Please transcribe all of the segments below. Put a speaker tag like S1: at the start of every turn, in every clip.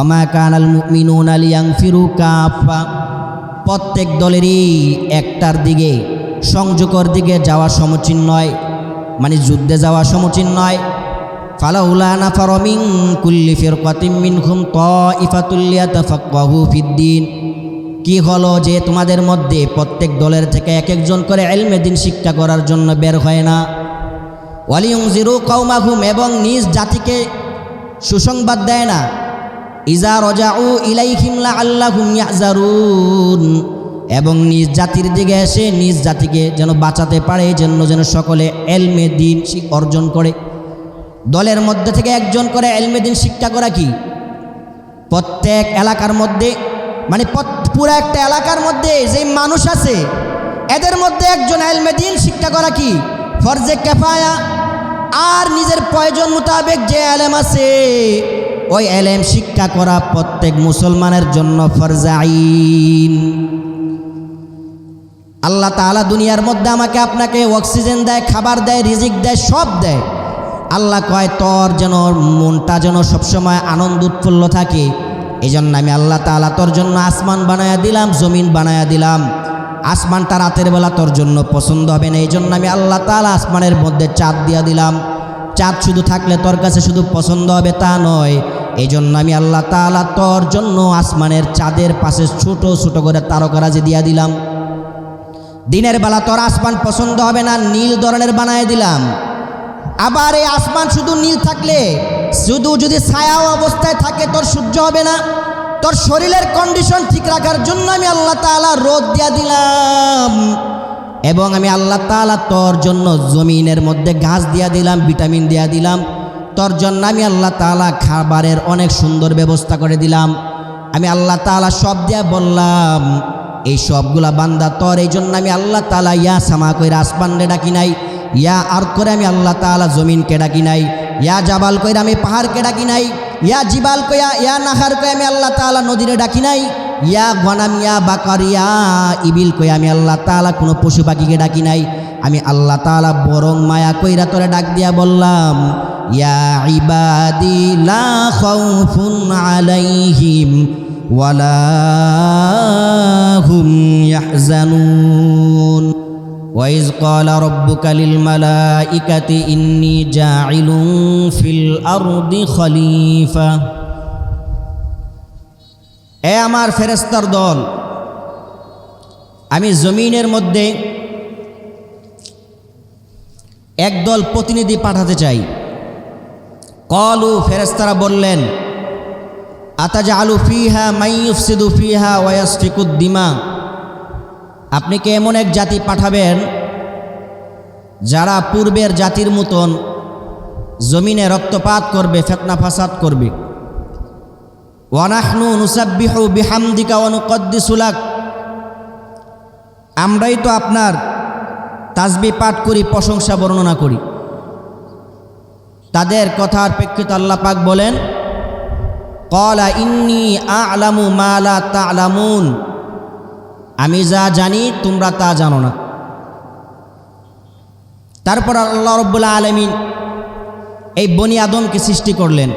S1: অমা কানাল মুমিনুন আলিয়াং ফিরু কাফা প্রত্যেক দলেরই একটার দিকে সংযোগর দিকে যাওয়া সমীচীন নয় মানে যুদ্ধে যাওয়া সমীচীন নয়। ফালাউলা নাফার মিন কুল্লি ফিরকাতিম মিনহুম তাইফাতুল লিয়াতাফাক্কাহু ফিদ্দিন কি হলো যে তোমাদের মধ্যে প্রত্যেক দলের থেকে এক একজন করে এলমে দিন শিক্ষা করার জন্য বের হয় না? ওয়ালিউং জিরু কৌমাহুম এবং নিজ জাতিকে সুসংবাদ দেয় না। ইজা রজাউ ইলাইহিমলা আল্লাহুম ইয়াজারুন এবং নিজ জাতির দিকে এসে নিজ জাতিকে যেন বাঁচাতে পারে জন্য যেন সকলে এলমে দিন অর্জন করে। দলের মধ্যে থেকে একজন করে এলমে দিন শিক্ষা করা কি? প্রত্যেক এলাকার মধ্যে মানে পুরো একটা এলাকার মধ্যে যে মানুষ আছে, এদের মধ্যে একজন এলমেদিন শিক্ষা করা কি? ফরজে কেফায়া। আর নিজের প্রয়োজন মোতাবেক যে এলেম আছে ওই এলেম শিক্ষা করা প্রত্যেক মুসলমানের জন্য ফরজাইন আল্লাহ তাআলা দুনিয়ার মধ্যে আমাকে আপনাকে অক্সিজেন দেয়, খাবার দেয়, রিজিক দেয়, সব দেয়। আল্লাহ কয়, তোর যেন মনটা যেন সবসময় আনন্দ উৎফুল্ল থাকে। এই জন্য আমি আল্লাহ তাআলা তোর জন্য আসমান বানায়া দিলাম, জমিন বানায়া দিলাম। আসমানটা রাতের বেলা তোর জন্য পছন্দ হবে না। এই জন্য আমি আল্লাহ তাআলা আসমানের মধ্যে চাঁদ দিয়া দিলাম। চাঁদ শুধু থাকলে তোর কাছে শুধু পছন্দ হবে তা নয়। এই জন্য আমি আল্লাহ তাআলা তোর জন্য আসমানের চাঁদের পাশে ছোট ছোট করে তারকারাজি দিয়া দিলাম। দিনের বেলা তোর আসমান পছন্দ হবে না, নীল ধরনের বানায় দিলাম। আবার এই আসমান শুধু নীল থাকলে, শুধু যদি ছায়া অবস্থায় থাকে তোর সূর্য হবে না। তোর শরীরের কন্ডিশন ঠিক রাখার জন্য আমি আল্লাহ তাআলা রোদ দিয়া দিলাম। এবং আমি আল্লাহ তাআলা তোর জন্য জমিনের মধ্যে ঘাস দিয়া দিলাম, ভিটামিন দিয়া দিলাম। তোর জন্য আমি আল্লাহ তালা খাবারের অনেক সুন্দর ব্যবস্থা করে দিলাম। আমি আল্লাহ তাআলা সব দিয়া বললাম, এই সবগুলা বান্দা তোর, এই জন্য আমি আল্লাহ তালা ইয়া সামা কইরা আসমান রে ডাকি নাই, ইয়া আর করে আমি আল্লাহ তাআলা জমিনকে ডাকি নাই, ইয়া জাবাল কইরা আমি পাহাড়কে ডাকি নাই, ইয়া জিবাল কইয়া ইয়া নাহার কইয়া আমি আল্লাহ তালা নদীরে ডাকি নাই, ইয়া গনাম, ইয়া বাকার, ইয়া ইবিল কইয়া আমি আল্লাহ তালা কোনো পশু পাখিকে ডাকি নাই। আমি আল্লাহ তাআলা বরং মায়া কইরা তোরে ডাক দিয়া বললাম ইয়া ইবাদি লা খাউফুন আলাইহিম ওয়ালা হুম ইয়াহজানুন وإذ قال ربك للملائكة إني جاعل في الأرض خليفة এ আমার ফেরেস্তার দল আমি জমিনের মধ্যে একদল প্রতিনিধি পাঠাতে চাই। কলু ফেরেস্তারা বললেন আতাজা আলু ফিহা মাইফসিদু ফিহা ওয়াসফিকুদ্দিমা আপনি কি এমন এক জাতি পাঠাবেন যারা পূর্বের জাতির মতন জমিনে রক্তপাত করবে, ফেতনা ফাসাদ করবে? ওয়ানাহনু নুসাব্বিহু বিহামদিকা অনুকদ্দিসুলাক আমরাই তো আপনার তাজবি পাঠ করি, প্রশংসা বর্ণনা করি। তাদের কথার প্রেক্ষিতে আল্লাহ পাক বলেন, কলা ইন্নি আলামু মালা তালামুন। আমি যা জানি, তোমরা তা জানো না। তারপর আল্লাহ রব্বুল্লা আলমিন এই বনি আদমকে সৃষ্টি করলেন।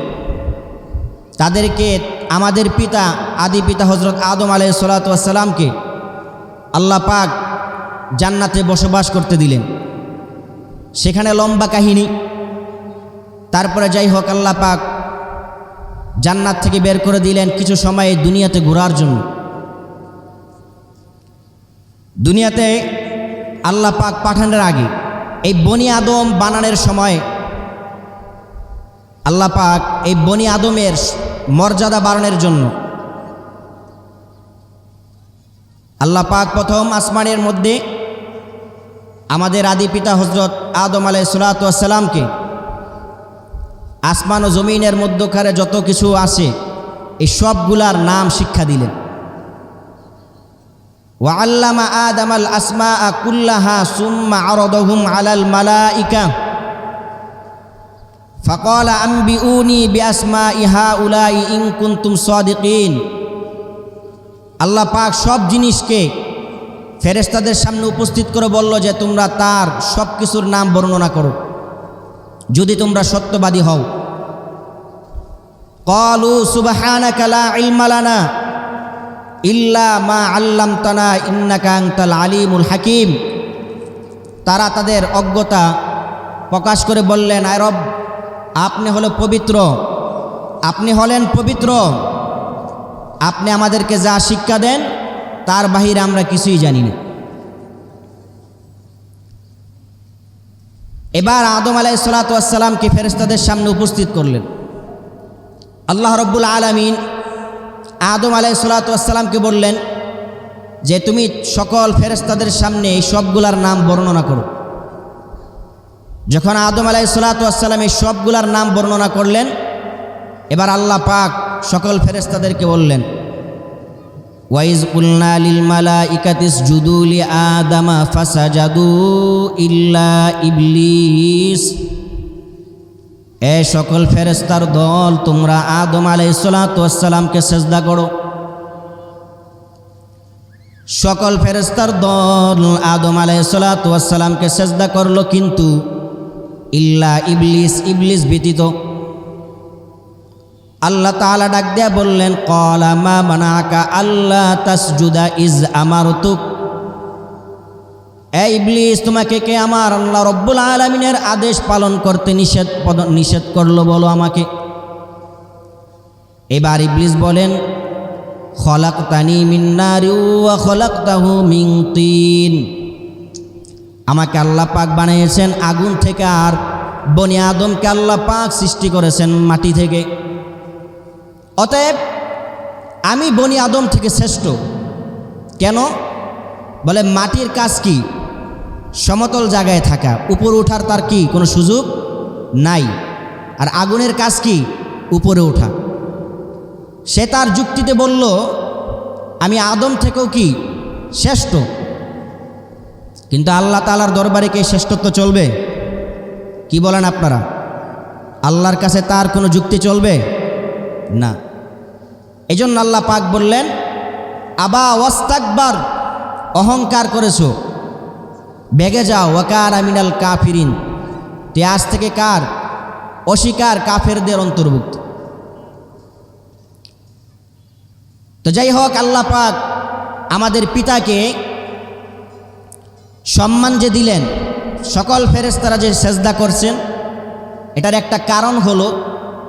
S1: তাদেরকে, আমাদের পিতা, আদি পিতা হজরত আদম আলাই সালাতামকে আল্লাহ পাক জান্নাতে বসবাস করতে দিলেন। সেখানে লম্বা কাহিনী। তারপরে যাই হোক, আল্লাহ পাক জান্নাত থেকে বের করে দিলেন কিছু সময় দুনিয়াতে ঘোরার জন্য। দুনিয়াতে আল্লাহ পাক পাঠানোর আগে এই বনি আদম বানানোর সময় আল্লাহ পাক এই বনি আদমের মর্যাদা বাড়ানোর জন্য আল্লাহ পাক প্রথম আসমানের মধ্যে আমাদের আদি পিতা হজরত আদম আলাই সালাতামকে আসমান ও জমিনের মধ্যখানে যত কিছু আছে এই সবগুলার নাম শিক্ষা দিলেন وعلم آدم الأسماء كلها ثم عرضهم على الملائكة فقال أنبئوني بأسماء هؤلاء إن كنتم صادقين আল্লাহ পাক সব জিনিসকে ফেরেস্তাদের সামনে উপস্থিত করে বলল যে, তোমরা তার সব কিছুর নাম বর্ণনা করো। যদি তোমরা সত্যবাদী হও। কলু সুবহানাকা ইলমালানা ইল্লা মা আল্লামতানা ইন্নাকা আনতাল আলিমুল হাকিম। তারা তাদের অজ্ঞতা প্রকাশ করে বললেন, আয় রব, আপনি হলো পবিত্র। আপনি হলেন পবিত্র। আপনি আমাদেরকে যা শিক্ষা দেন তার বাহিরে আমরা কিছুই জানি না। এবার আদম আলাই সালাতামকে ফেরেস্তাদের সামনে উপস্থিত করলেন। আল্লাহ রব্বুল আলমিন আদম আলাই সালাতামকে বললেন যে, তুমি সকল ফেরেস্তাদের সামনে এই সবগুলার নাম বর্ণনা করো। যখন আদম আলাই সালাতাম এই সবগুলার নাম বর্ণনা করলেন, এবার আল্লাহ পাক সকল ফেরেস্তাদেরকে বললেন ওয়াইজ কুলনা লিল মালাইকাতিস জুদুলি আদামা ফাসাজাদু ইল্লা ইবলিস। এ সকল ফেরেস্তার দল, তোমরা আদম আলাইসালামকে সেজদা করো। সকল ফেরেস্তার দল আদম আলাইসালামকে সেজদা করল কিন্তু ইল্লা ইবলিস ইবলিস ব্যতীত আল্লাহ তাআলা ডাক দিয়া বললেন কলা মা বানাকা আল্লাহ তাসজুদা ইজ আমার তুক এই ইবলিস, তোমাকে কে আমার আল্লাহ রব্বুল আলমিনের আদেশ পালন করতে নিষেধ নিষেধ করল বলো আমাকে? এবার ইবলিস বলেন খলাক তানি মিন্নারি খলাক তাহু মিং তিন। আমাকে আল্লাহ পাক বানিয়েছেন আগুন থেকে আর বনি আদমকে আল্লাহ পাক সৃষ্টি করেছেন মাটি থেকে। অতএব আমি বনি আদম থেকে শ্রেষ্ঠ। কেন? বলে মাটির কাজ কি? সমতল জায়গায় থাকা। উপরে ওঠার তার কি? কোনো সুযোগ নাই। আর আগুনের কাজ কি? উপরে ওঠা। সে তার যুক্তিতে বলল, আমি আদম থেকেও কি শ্রেষ্ঠ? কিন্তু আল্লাহ তালার দরবারে কি শ্রেষ্ঠত্ব চলবে? কি বলেন আপনারা? আল্লাহর কাছে তার কোনো যুক্তি চলবে? না। এই জন্য আল্লাহ পাক বললেন, আবা ওয়াস্তাকবার, অহংকার করেছ। বেগে যাও ওয়াকার আমিনাল কাফিরিন। তে আজ থেকে কার? অস্বীকার কাফেরদের অন্তর্ভুক্ত। তো যাই হোক, আল্লাহ পাক আমাদের পিতাকে সম্মান যে দিলেন, সকল ফেরেস্তারা যে সেজদা করছেন, এটার একটা কারণ হলো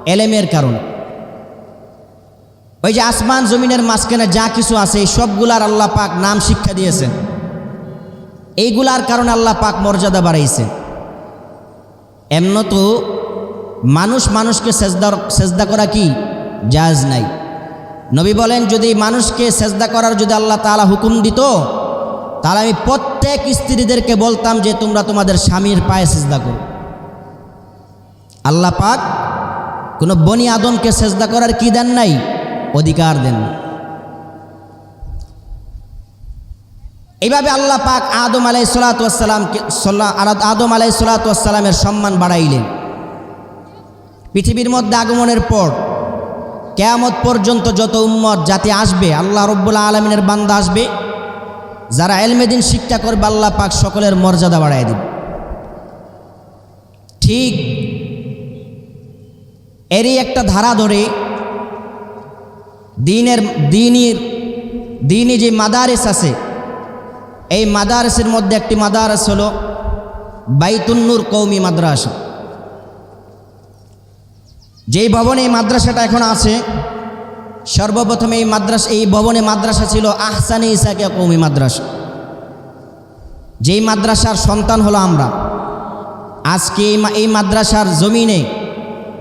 S1: এলেমের কারণ। ওই যে আসমান জমিনের মাঝখানে যা কিছু আছে, এই সবগুলার আল্লাহ পাক নাম শিক্ষা দিয়েছেন। এইগুলার কারণে আল্লাহ পাক মর্যাদা বাড়াইছেন। এমন তো মানুষ মানুষকে সেজদা সেজদা করা কি? জাজ নাই। নবী বলেন, যদি মানুষকে সেজদা করার যদি আল্লাহ তাআলা হুকুম দিত, তাহলে আমি প্রত্যেক স্ত্রীদেরকে বলতাম যে তোমরা তোমাদের স্বামীর পায়ে সেজদা করো। আল্লাহ পাক কোনো বনি আদমকে সেজদা করার কি দেন নাই? অধিকার দেন। এইভাবে আল্লাহ পাক আদম আলাই সালাতামকে আদম আলাই সালাতামের সম্মান বাড়াইলেন। পৃথিবীর মধ্যে আগমনের পর, কেয়ামত পর্যন্ত যত উম্মত জাতি আসবে, আল্লাহ রব্বুল আলমিনের বান্দা আসবে, যারা এলমেদিন শিক্ষা করবে, আল্লাহ পাক সকলের মর্যাদা বাড়াই দেবে। ঠিক এরই একটা ধারা ধরে দিনের দিনের দিনই যে মাদারেস আছে, এই মাদারসের মধ্যে একটি মাদারস হল বাইতুন্নুর কৌমি মাদ্রাসা। যেই ভবনে এই মাদ্রাসাটা এখন আছে, সর্বপ্রথম এই মাদ্রাসা, এই ভবনে মাদ্রাসা ছিল আহসানি ইসাকিয়া কৌমি মাদ্রাসা। যেই মাদ্রাসার সন্তান হলো আমরা। আজকে এই মাদ্রাসার জমিনে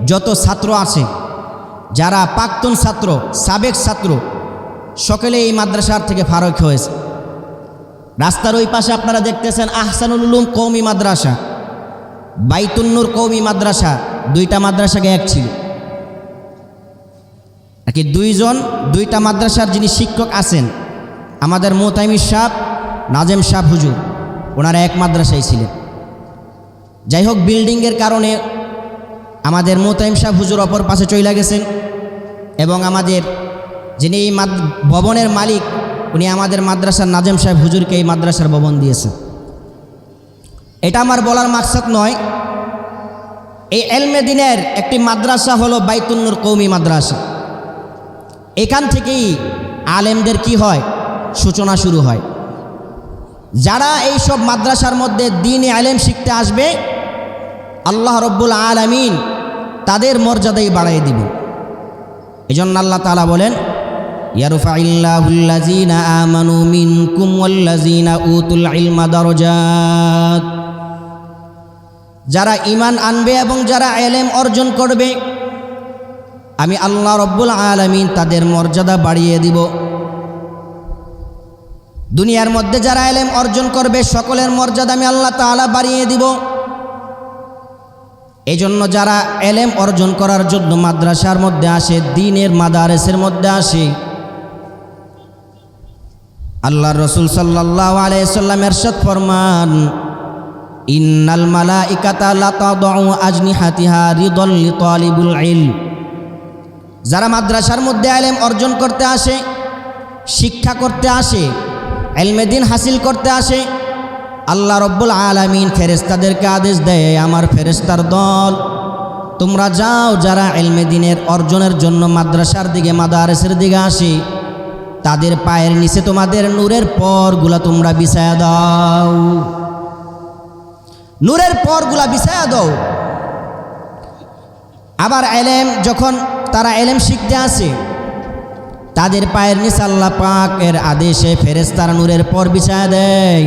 S1: যত ছাত্র আছে যারা প্রাক্তন ছাত্র, সাবেক ছাত্র সকলে এই মাদ্রাসার থেকে ফারক হয়েছে। রাস্তার ওই পাশে আপনারা দেখতেছেন আহসানুল উলুম কৌমি মাদ্রাসা বাইতুন্নুর কৌমি মাদ্রাসা, দুইটা মাদ্রাসাকে এক ছিল। নাকি দুইজন, দুইটা মাদ্রাসার যিনি শিক্ষক আছেন, আমাদের মোতাইমির সাহ নাজেম শাহ হুজুর, ওনারা এক মাদ্রাসায় ছিলেন। যাই হোক, বিল্ডিংয়ের কারণে আমাদের মোতাইম শাহ হুজুর অপর পাশে চলে গেছেন এবং আমাদের যিনি এই ভবনের মালিক, উনি আমাদের মাদ্রাসার নাজেম সাহেব হুজুরকে এই মাদ্রাসার ভবন দিয়েছেন। এটা আমার বলার মাকসাদ নয়। এই এলমে দিনের একটি মাদ্রাসা হলো বাইতুন্নুর কৌমি মাদ্রাসা। এখান থেকেই আলেমদের কি হয়? সূচনা শুরু হয়। যারা এই সব মাদ্রাসার মধ্যে দিনে আলেম শিখতে আসবে, আল্লাহ রব্বুল আলমিন তাদের মর্যাদাই বাড়াই দিব। এই জন্য আল্লাহ তালা বলেন যারা ইমান আনবে এবং যারা এলেম অর্জন করবে, আমি আল্লাহ রব্বুল আলামিন তাদের মর্যাদা বাড়িয়ে দিব। দুনিয়ার মধ্যে যারা এলেম অর্জন করবে, সকলের মর্যাদা আমি আল্লাহ তাআলা বাড়িয়ে দিব। এই জন্য যারা এলেম অর্জন করার জন্য মাদ্রাসার মধ্যে আসে, দিনের মাদারেসের মধ্যে আসে। আল্লাহ রসুল সাল্লাহ আলাইসাল্লাম এরশাদ ফরমান, ইন্নাল মালা ইকাতা আজনিহাতিহা রিদল লিতালিবুল ইলম। যারা মাদ্রাসার মধ্যে এলেম অর্জন করতে আসে, শিক্ষা করতে আসে এলমেদিন হাসিল করতে আসে আল্লাহ রব্বুল আলামিন ফেরেস্তাদেরকে আদেশ দেয়, আমার ফেরেস্তার দল, তোমরা যাও যারা এলমেদিনের অর্জনের জন্য মাদ্রাসার দিকে, মাদারেসের দিকে আসে। তাদের পায়ের নিচে তোমাদের নূরের পরগুলা তোমরা বিছায়া দাও। নূরের পরগুলা বিছায়া দাও। আবার এলেম, যখন তারা এলেম শিখতে আসে, তাদের পায়ের নিচে আল্লাহ পাকের আদেশে ফেরেস্তার নূরের পর বিছায়া দেয়।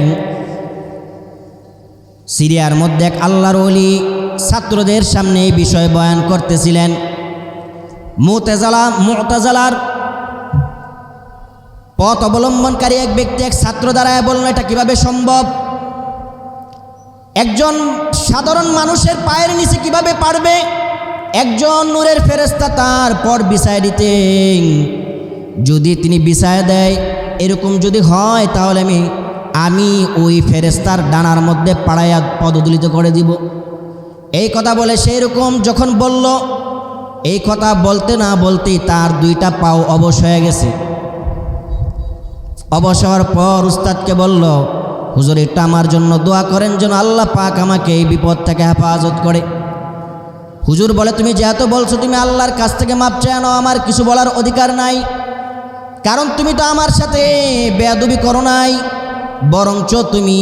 S1: সিরিয়ার মধ্যে এক আল্লাহর অলি ছাত্রদের সামনে এই বিষয় বয়ান করতেছিলেন। মোতেজালা, মোতাজালার পথ অবলম্বনকারী এক ব্যক্তি এক ছাত্র দ্বারায় বলল, এটা কীভাবে সম্ভব? একজন সাধারণ মানুষের পায়ের নিচে কীভাবে পারবে? একজন নূরের ফেরেস্তা তার পর বিছায় দিতে যদি তিনি বিছায় দেয়, এরকম যদি হয়, তাহলে আমি আমি ওই ফেরেস্তার ডানার মধ্যে পাড়াইয়া পদদলিত করে দিব। এই কথা বলে সেই রকম যখন বলল, এই কথা বলতে না বলতেই তার দুইটা পাও অবশ হয়ে গেছে। অবসর পর উস্তাদকে বলল, হুজুর, একটু আমার জন্য দোয়া করেন যেন আল্লাহ পাক আমাকে এই বিপদ থেকে হেফাজত করে। হুজুর বলে, তুমি যেহেতু বলছো, তুমি আল্লাহর কাছ থেকে মাপ চেয়ে নাও, আমার কিছু বলার অধিকার নাই। কারণ তুমি তো আমার সাথে বেয়াদুবি করো নাই। বরঞ্চ তুমি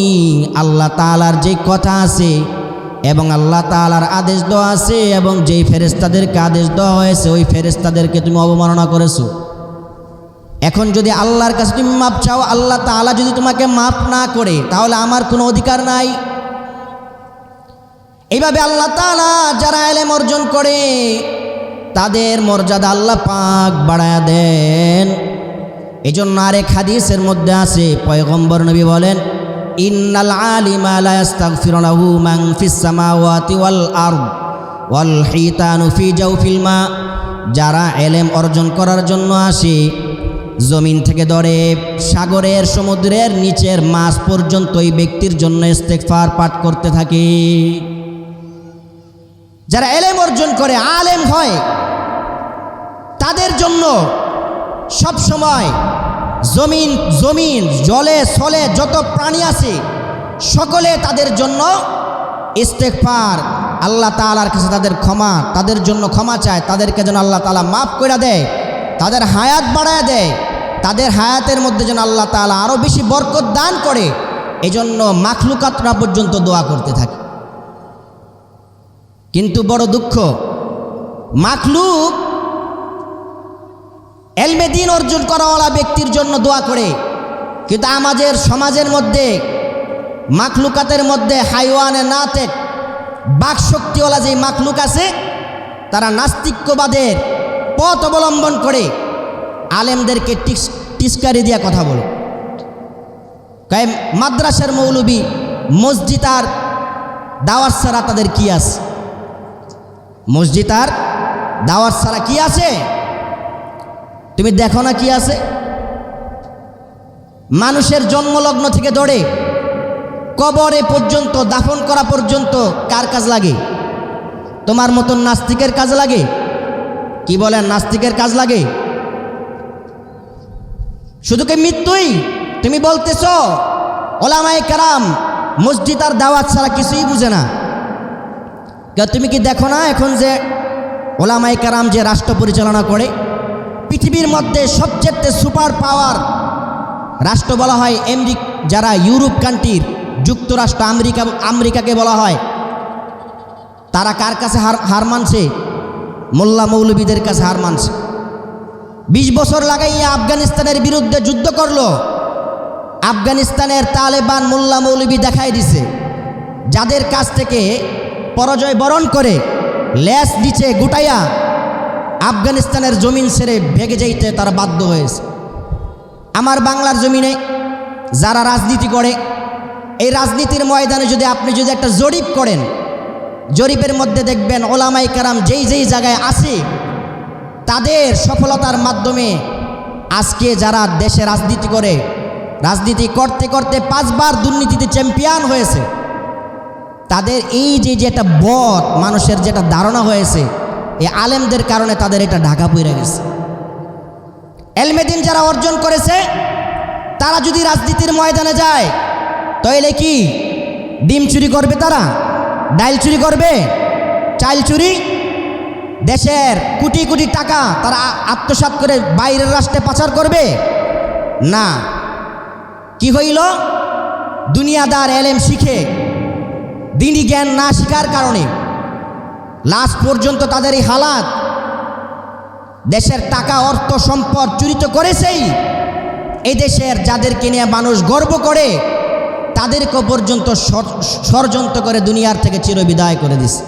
S1: আল্লাহ তালার যে কথা আছে এবং আল্লাহ তালার আদেশ দেওয়া আছে এবং যেই ফেরেস্তাদেরকে আদেশ দেওয়া হয়েছে, ওই ফেরেস্তাদেরকে তুমি অবমাননা করেছ। এখন যদি আল্লাহর কাছে তুমি মাপ চাও, আল্লাহ তালা যদি তোমাকে মাফ না করে, তাহলে আমার কোনো অধিকার নাই। এইভাবে আল্লাহ তালা যারা এলেম অর্জন করে, তাদের মর্যাদা আল্লাহ পাক বাড়ায় দেন। এই জন্য আরেক হাদিসের মধ্যে আছে, পয়গম্বর নবী বলেন, ইন্নাল আলিমা লা ইয়াস্তাগফিরুনাহু মান ফিস সামাওয়াতি ওয়াল আরদ ওয়াল হিতানু ফি জাওফিল মা। যারা এলেম অর্জন করার জন্য আসে, জমিন থেকে ধরে সাগরের সমুদ্রের নিচের মাছ পর্যন্ত ওই ব্যক্তির জন্য ইস্তেগফার পাঠ করতে থাকে। যারা এলেম অর্জন করে, আলেম হয়, তাদের জন্য সব সময় জমিন জমিন, জলে সলে যত প্রাণী আছে, সকলে তাদের জন্য ইস্তেকফার আল্লাহ তালার কাছে তাদের ক্ষমা, তাদের জন্য ক্ষমা চায়, তাদেরকে যেন আল্লাহ তালা মাফ করে দেয়, তাদের হায়াত বাড়ায় দেয়, তাদের হায়াতের মধ্যে যেন আল্লাহ তালা আরও বেশি বরকত দান করে, এজন্য মাখলুকাতরা পর্যন্ত দোয়া করতে থাকে। কিন্তু বড় দুঃখ, মাখলুক এলমে দিন অর্জন করাওয়ালা ব্যক্তির জন্য দোয়া করে। কিন্তু আমাদের সমাজের মধ্যে, মাখলুকাতের মধ্যে, হাইওয়ানে নাতেক বাক শক্তিওয়ালা যে মাখলুক আছে, তারা নাস্তিক্যবাদের পথ অবলম্বন করে আলেমদেরকে টিস, টিস্কারি দিয়া কথা বলো। কায়ে মাদ্রাসার মৌলবী মসজিদ আর দাওয়াত ছাড়া তাদের কি আছে? মসজিদ আর দাওয়াত ছাড়া কি আছে? তুমি দেখো না কি আছে? মানুষের জন্মলগ্ন থেকে ধরে কবরে পর্যন্ত, দাফন করা পর্যন্ত কার কাজ লাগে? তোমার মতন নাস্তিকের কাজ লাগে? কি বলেন, নাস্তিকের কাজ লাগে? শুধু কি মৃত্যুই? তুমি বলতেছ ওলামাই কারাম, মসজিদ আর দাওয়াত ছাড়া কিছুই বুঝে না। তুমি কি দেখো না এখন যে ওলামাই কারাম যে রাষ্ট্র পরিচালনা করে? পৃথিবীর মধ্যে সবচেয়ে সুপার পাওয়ার রাষ্ট্র বলা হয় আমেরিক যারা ইউরোপ কান্ট্রির, যুক্তরাষ্ট্র, আমেরিকা, আমেরিকাকে বলা হয়। তারা কার কাছে হার হার মানছে? মোল্লা মৌলবীদের কাছে হার মানছে। বিশ বছর লাগাইয়া আফগানিস্তানের বিরুদ্ধে যুদ্ধ করল। আফগানিস্তানের তালেবান মোল্লা মৌলবী দেখাই দিছে, যাদের কাছ থেকে পরাজয় বরণ করে ল্যাস দিচ্ছে গুটাইয়া। আফগানিস্তানের জমিন ছেড়ে ভেগে যাইতে তারা বাধ্য হয়েছে। আমার বাংলার জমিনে যারা রাজনীতি করে, এই রাজনীতির ময়দানে যদি আপনি যদি একটা জরিপ করেন, জরিপের মধ্যে দেখবেন ওলামাই কারাম যেই যেই জায়গায় আছে, তাদের সফলতার মাধ্যমে আজকে যারা দেশে রাজনীতি করে, রাজনীতি করতে করতে পাঁচবার দুর্নীতিতে চ্যাম্পিয়ন হয়েছে, তাদের এই যে যেটা বধ মানুষের যেটা ধারণা হয়েছে এই আলেমদের কারণে তাদের এটা ঢাকা পড়ে গেছে। এলমেদিন যারা অর্জন করেছে, তারা যদি রাজনীতির ময়দানে যায়, তাহলে কি? ডিম চুরি করবে তারা? ডাইল চুরি করবে? চাইল চুরি? দেশের কোটি কোটি টাকা তারা আ- আত্মসাৎ করে বাইরের রাষ্ট্রে পাচার করবে? না। কি হইল? দুনিয়াদার এলেম শিখে, দিনই জ্ঞান না শিকার কারণে লাস্ট পর্যন্ত তাদের এই হালাত। দেশের টাকা, অর্থ, সম্পদ চুরিত করেছেই এই দেশের যাদেরকে নিয়ে মানুষ গর্ব করে তাদেরকে পর্যন্ত ষড়- ষড়যন্ত্র করে দুনিয়ার থেকে চিরবিদায় করে দিছে।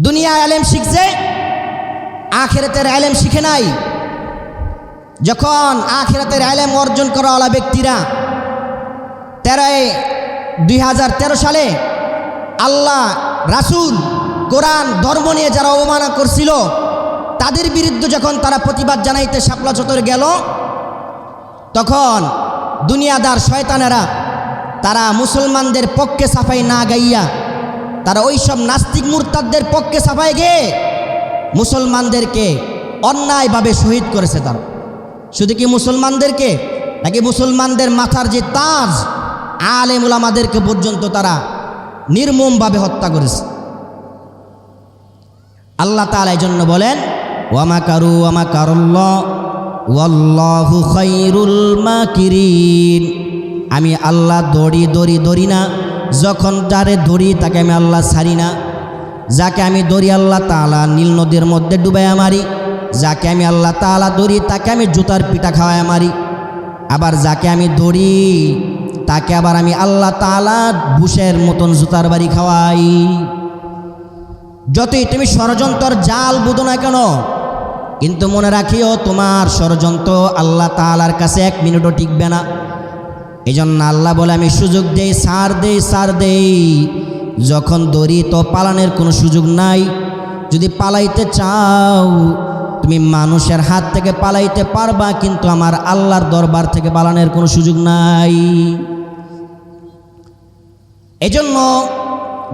S1: দুনিয়া আলেম শিখছে, আখেরাতের আলেম শিখে নাই। যখন আখেরাতের আলেম অর্জন করাওয়ালা ব্যক্তিরা তেরোই দুই সালে আল্লাহ রাসূল কোরআন ধর্ম নিয়ে যারা অবমাননা করছিল, তাদের বিরুদ্ধে যখন তারা প্রতিবাদ জানাইতে শাপলা চত্বরে গেল, তখন দুনিয়াদার শয়তানেরা তারা মুসলমানদের পক্ষে সাফাই না গাইয়া, তারা ওই সব নাস্তিক মুরতাদদের পক্ষে সাফাই গিয়ে মুসলমানদেরকে অন্যায়ভাবে শহীদ করেছে তারা। শুধু কি মুসলমানদেরকে, নাকি মুসলমানদের মাথার যে তাজ, আলেম উলামাদেরকে পর্যন্ত তারা নির্মমভাবে হত্যা করেছে। আল্লাহ তালা এই জন্য বলেন ওয়ামা কারু ওয়ামা কারুল্লাহ মাকিরিন। আমি আল্লাহ দড়ি দড়ি দড়ি না, যখন যারে ধরি তাকে আমি আল্লাহ ছাড়ি না। যাকে আমি দড়ি আল্লাহ তালা নীল নদীর মধ্যে ডুবাইয়া মারি, যাকে আমি আল্লাহ তালা দড়ি তাকে আমি জুতার পিঠা খাওয়াই মারি। আবার যাকে আমি ধরি তাকে আবার আমি আল্লাহ তাআলা বুশের মতন জুতার বাড়ি খাওয়াই। যতই তুমি ষড়যন্ত্র জাল বুধো না কেন, কিন্তু মনে রাখিও তোমার ষড়যন্ত্র আল্লাহ তাআলার কাছে এক মিনিটও টিকবে না। এই জন্য আল্লাহ বলে, আমি সুযোগ দেই, সার দেই সার দেই। যখন দড়ি তো পালানের কোনো সুযোগ নাই, যদি পালাইতে চাও, তুমি মানুষের হাত থেকে পালাইতে পারবা, কিন্তু আমার আল্লাহর দরবার থেকে পালানোর কোনো সুযোগ নাই। এজন্য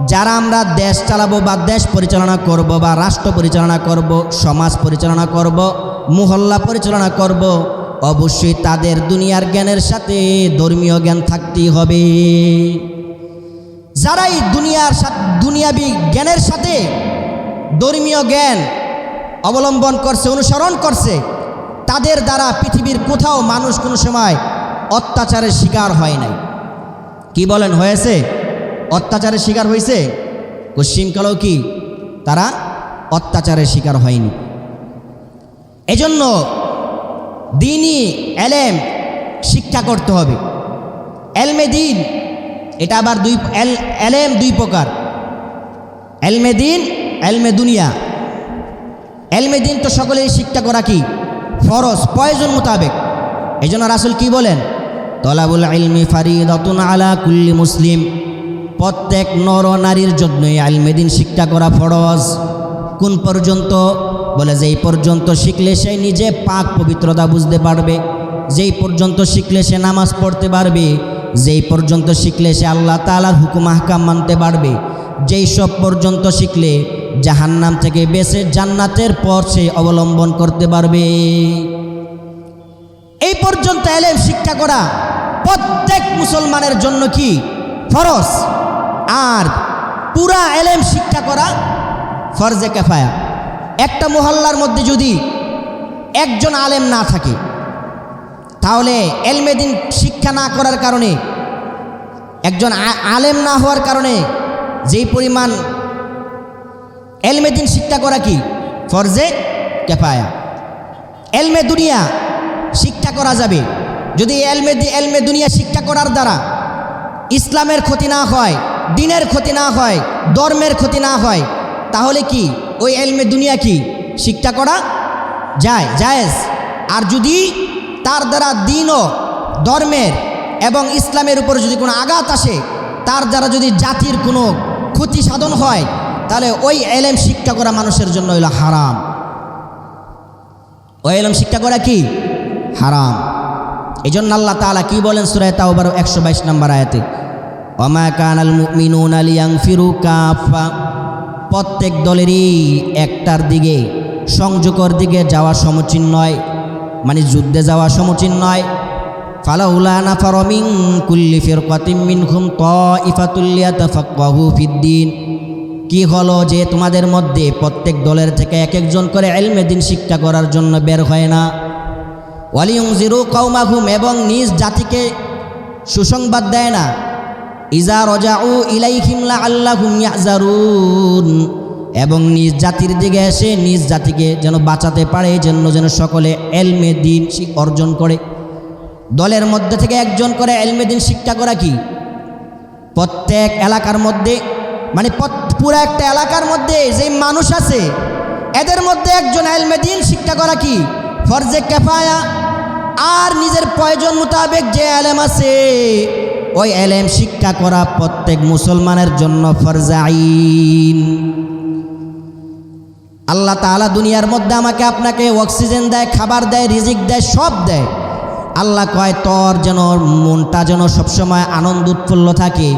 S1: যারা আমরা দেশ চালাবো বা দেশ পরিচালনা করব বা রাষ্ট্র পরিচালনা করব, সমাজ পরিচালনা করব, মহল্লা পরিচালনা করব, অবশ্যই তাদের দুনিয়ার জ্ঞানের সাথে ধর্মীয় জ্ঞান থাকতেই হবে। যারাই দুনিয়ার সাথে দুনিয়াবি জ্ঞানের সাথে ধর্মীয় জ্ঞান অবলম্বন করছে, অনুসরণ করছে, তাদের দ্বারা পৃথিবীর কোথাও মানুষ কোনো সময় অত্যাচারের শিকার হয় নাই। কি বলেন, হয়েছে? অত্যাচারের শিকার হয়েছে? পশ্চিমকালেও কি? তারা অত্যাচারের শিকার হয়নি। এজন্য দিনই এলেম শিক্ষা করতে হবে। এলমে দিন, এটা আবার দুই, এল, এলেম দুই প্রকার। এলমে দিন, এলমে দুনিয়া। এলমে দিন তো সকলেই শিক্ষা করা কি? ফরজ, প্রয়োজন মোতাবেক। এই জন্য রাসুল কি বলেন? তলাবুল ইলমি ফারিদাতুন আলা কুল্লি মুসলিম। প্রত্যেক নর নারীর জন্যই আলমেদিন শিক্ষা করা ফরজ। কোন পর্যন্ত? বলে যেই পর্যন্ত শিখলে সে নিজে পাক পবিত্রতা বুঝতে পারবে। যেই পর্যন্ত শিখলে সে নামাজ পড়তে পারবে। যেই পর্যন্ত শিখলে সে আল্লাহ তালার হুকুম আহকাম মানতে পারবে। যেই সব পর্যন্ত শিখলে জাহান্নাম থেকে বেঁচে জান্নাতের পর সে অবলম্বন করতে পারবে। এই পর্যন্ত এলেম শিক্ষা করা প্রত্যেক মুসলমানের জন্য কি? ফরজ। আর পুরা এলেম শিক্ষা করা ফরজে ক্যাফায়া একটা মহল্লার মধ্যে যদি একজন আলেম না থাকে, তাহলে এলমেদিন শিক্ষা না করার কারণে, একজন আলেম না হওয়ার কারণে যেই পরিমাণ এলমেদিন শিক্ষা করা কি? ফরজে ক্যাফায়া এলমে দুনিয়া শিক্ষা করা যাবে। যদি এলমে এলমে দুনিয়া শিক্ষা করার দ্বারা ইসলামের ক্ষতি না হয় দিনের ক্ষতি না হয়, ধর্মের ক্ষতি না হয়, তাহলে কি? ওই এলমে দুনিয়া কি? শিক্ষা করা যায়, জায়েজ। আর যদি তার দ্বারা দিন ও ধর্মের এবং ইসলামের উপর যদি কোনো আঘাত আসে, তার দ্বারা যদি জাতির কোনো ক্ষতি সাধন হয়, তাহলে ওই এলেম শিক্ষা করা মানুষের জন্য হইল হারাম। ওই এলম শিক্ষা করা কি? হারাম। এই জন্য আল্লাহ তালা কি বলেন? সুরায় তাওবার একশো বাইশ নম্বর আয়াতে অমা কানাল আলিয়াং ফিরু কাফা প্রত্যেক দলেরই একটার দিকে, সংযোগর দিকে যাওয়া সমুচীন নয় মানে যুদ্ধে যাওয়া সমুচীন নয়। ফালাউলা নাফার মিন কুল্লি ফিরকাতিম মিনহুম তাইফাতুল্লিয়া তাফাক্কাহু ফিদ্দিন কি হলো যে তোমাদের মধ্যে প্রত্যেক দলের থেকে এক একজন করে এলমে দিন শিক্ষা করার জন্য বের হয় না। ওয়ালিউং জিরু কৌমাহুম এবং নিজ জাতিকে সুসংবাদ দেয় না। ইজা রজা রজাউ ইলাইহিমলা আল্লাহুম ইয়াজারুন এবং নিজ জাতির দিকে এসে নিজ জাতিকে যেন বাঁচাতে পারে এই জন্য যেন সকলে এলমে দিন অর্জন করে। দলের মধ্যে থেকে একজন করে এলমে দিন শিক্ষা করা কি? প্রত্যেক এলাকার মধ্যে মানে পুরো একটা এলাকার মধ্যে যে মানুষ আছে, এদের মধ্যে একজন এলমেদিন শিক্ষা করা কি? ফরজে কেফায়া। আর নিজের প্রয়োজন মোতাবেক যে এলেম আছে ওই এলেম শিক্ষা করা প্রত্যেক মুসলমানের জন্য ফরজে আইন। আল্লাহ তাআলা দুনিয়ার মধ্যে আমাকে আপনাকে অক্সিজেন দেয়, খাবার দেয়, রিজিক দেয়, সব দেয়। আল্লাহ কয়, তোর যেন মনটা যেন সবসময় আনন্দ উৎফুল্ল থাকে।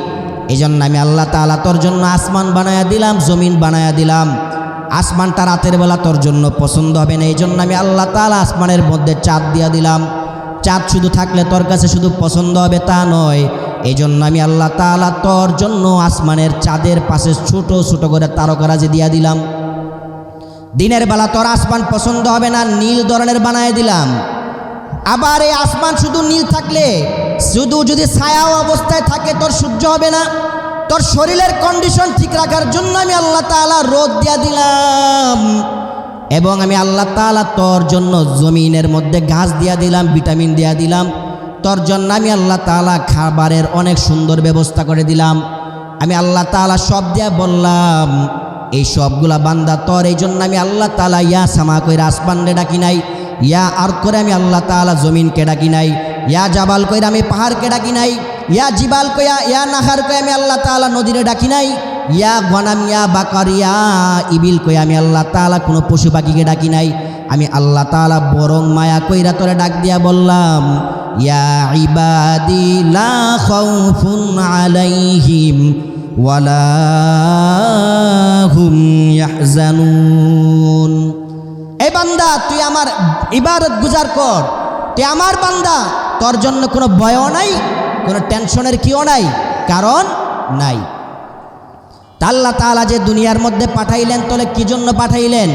S1: এই জন্য আমি আল্লাহ তাআলা তোর জন্য আসমান বানায়া দিলাম, জমিন বানায়া দিলাম। আসমানটা রাতের বেলা তোর জন্য পছন্দ হবে না এই জন্য আমি আল্লাহ তাআলা আসমানের মধ্যে চাঁদ দিয়া দিলাম। চাঁদ শুধু থাকলে তোর কাছে শুধু পছন্দ হবে তা নয় এই জন্য আমি আল্লাহ তাআলা তোর জন্য আসমানের চাঁদের পাশে ছোট ছোট করে তারকারাজি দিয়া দিলাম। দিনের বেলা তোর আসমান পছন্দ হবে না, নীল ধরনের বানায় দিলাম। আবার এই আসমান শুধু নীল থাকলে, শুধু যদি ছায়া অবস্থায় থাকে, তোর সূর্য হবে না। তোর শরীরের কন্ডিশন ঠিক রাখার জন্য আমি আল্লাহ তাআলা রোদ দিয়া দিলাম। এবং আমি আল্লাহ তাআলা তোর জন্য জমিনের মধ্যে ঘাস দিয়া দিলাম ভিটামিন দিয়া দিলাম। তোর জন্য আমি আল্লাহ তালা খাবারের অনেক সুন্দর ব্যবস্থা করে দিলাম। আমি আল্লাহ তাআলা সব দিয়া বললাম, এই সবগুলা বান্দা তোর, এই জন্য আমি আল্লাহ তালা ইয়া সামা কইরা আসমান রে ডাকি নাই, ইয়া আর করে আমি আল্লাহ তাআলা জমিনকে ডাকি নাই, ইয়া জাবাল কইরা আমি পাহাড়কে ডাকি নাই, ইয়া জিবাল কইয়া ইয়া নাহার কই আমি আল্লাহ তালা নদীরে ডাকি নাই, ইয়া গনাম, ইয়া বাকার, ইয়া ইবিল কই আমি আল্লাহ তালা কোনো পশু পাখিকে ডাকি নাই। আমি আল্লাহ তাআলা বরং মায়া কইরা তোরে ডাক দিয়া বললাম, ইয়া ইবাদি, লা খাউফুন আলাইহিম ওয়ালা হুম ইয়াহজানুন। এই বান্দা, তুই আমার ইবাদত গুজার কর। তুই আমার বান্দা, তোর জন্য কোনো ভয়ও নাই, কোনো টেনশনের কিও নাই, কারণ নাই। তা আল্লাহ তাআলা যে দুনিয়ার মধ্যে পাঠাইলেন তাহলে কি জন্য পাঠাইলেন?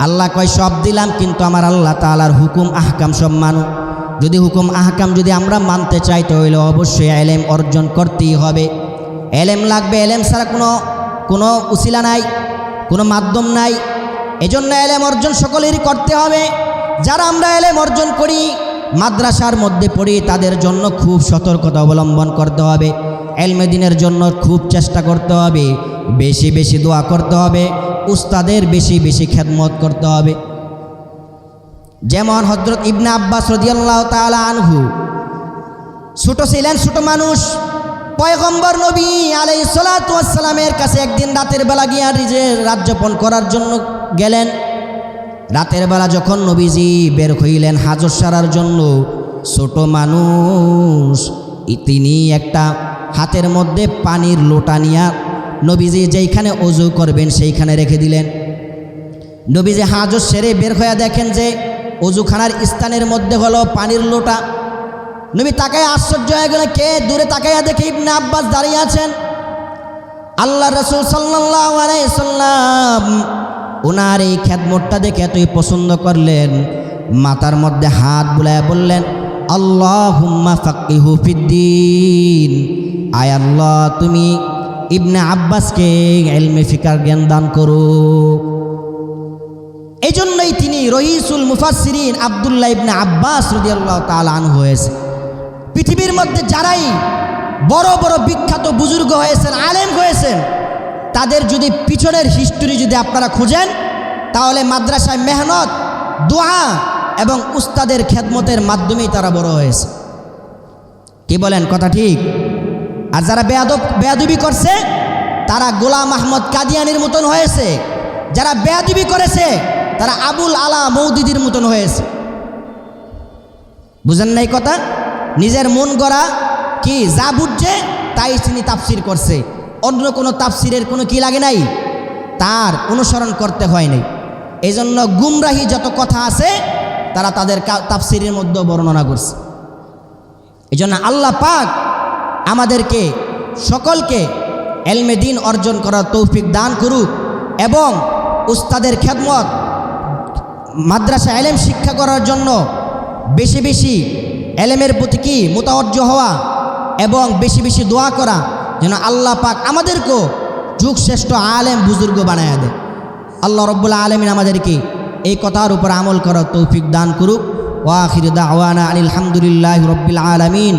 S1: আল্লাহ কয়, সব দিলাম, কিন্তু আমার আল্লাহ তাআলার হুকুম, আহকাম সব মানু। যদি হুকুম, আহকাম যদি আমরা মানতে চাই, তাহলে অবশ্যই এলেম অর্জন করতেই হবে। এলেম লাগবে, এলেম ছাড়া কোনো কোনো উসিলা নাই, কোনো মাধ্যম নাই। এজন্য এলেম অর্জন সকলেরই করতে হবে। যারা আমরা এলেম অর্জন করি, মাদ্রাসার মধ্যে পড়ি তাদের জন্য খুব সতর্কতা অবলম্বন করতে হবে। এলমেদিনের জন্য খুব চেষ্টা করতে হবে। বেশি বেশি দোয়া করতে হবে। উস্তাদের বেশি বেশি খেদমত করতে হবে। যেমন হজরত ইবনে আব্বাস রদিয়াল্লাহ তাআলা আনহু, ছোট ছিলেন ছোট মানুষ, পয়গম্বর নবী আলাই সালাতামের কাছে একদিন রাতের বেলা গিয়া নিজের রাজ্যপন করার জন্য গেলেন। রাতের বেলা যখন নবীজি বের হইলেন হাজর সারার জন্য, ছোট মানুষ, তিনি একটা হাতের মধ্যে পানির লোটা নিয়া নবীজি যেইখানে অজু করবেন সেইখানে রেখে দিলেন। নবীজি হাজর সেরে বের হয়ে দেখেন যে অজুখানার স্থানের মধ্যে হলো পানির লোটা। নবী তাকায় আশ্চর্য হয়ে গেল কে? দূরে তাকাইয়া দেখে ইবনে আব্বাস দাঁড়িয়ে আছেন। আল্লাহ রসুল সাল্লাম ওনার এই খ্যাতমতটা দেখে এতই পছন্দ করলেন, মাথার মধ্যে হাত বুলায় বললেন আল্লাহ হুম্মা ফাকিহু ফিদ্দিন। আয় আল্লাহ, তুমি ইবনে আব্বাসকে এলমে ফিকার জ্ঞান দান করো এই জন্যই তিনি রহিসুল মুফাসিরিন আবদুল্লাহ ইবনে আব্বাস রদিয়াল্লাহ তালান হয়েছে পৃথিবীর মধ্যে যারাই বড় বড় বিখ্যাত বুজুর্গ হয়েছেন, আলেম হয়েছেন, তাদের যদি পিছনের হিস্টোরি যদি আপনারা খুঁজেন, তাহলে মাদ্রাসায় মেহনত, দোয়া এবং উস্তাদের খেদমতের মাধ্যমেই তারা বড় হয়েছে। কি বলেন, কথা ঠিক? আর যারা বেয়াদব বেয়াদবি করছে, তারা গোলাম আহমদ কাদিয়ানির মতন হয়েছে। যারা বেয়াদবি করেছে, তারা আবুল আলা মৌদিদির মতন হয়েছে। বুঝেন নাই কথা? নিজের মন গড়া কি যা বুঝছে, তাই তিনি তাফসির করছে। অন্য কোনো তাফসিরের কোনো কি লাগে নাই? তার অনুসরণ করতে হয় নাই। এই জন্য গুমরাহি যত কথা আছে, তারা তাদের তাফসিরের মধ্যে বর্ণনা করছে। এই জন্য আল্লাহ পাক আমাদেরকে সকলকে এলমে দিন অর্জন করার তৌফিক দান করুক এবং উস্তাদের খেদমত মাদ্রাসা এলেম শিক্ষা করার জন্য বেশি বেশি এলেমের প্রতি কি মোতাবজ্জ হওয়া এবং বেশি বেশি দোয়া করা যেন আল্লাহ পাক আমাদেরকেও যুগ শ্রেষ্ঠ আলেম বুজুর্গ বানায় দেয়। আল্লাহ রব্বুল্লা আলমিন আমাদেরকে এই কথার উপর আমল করার তৌফিক দান করুক। ওয়াখির দাওয়ানা আলহামদুলিল্লাহ রব্বিল আলমিন।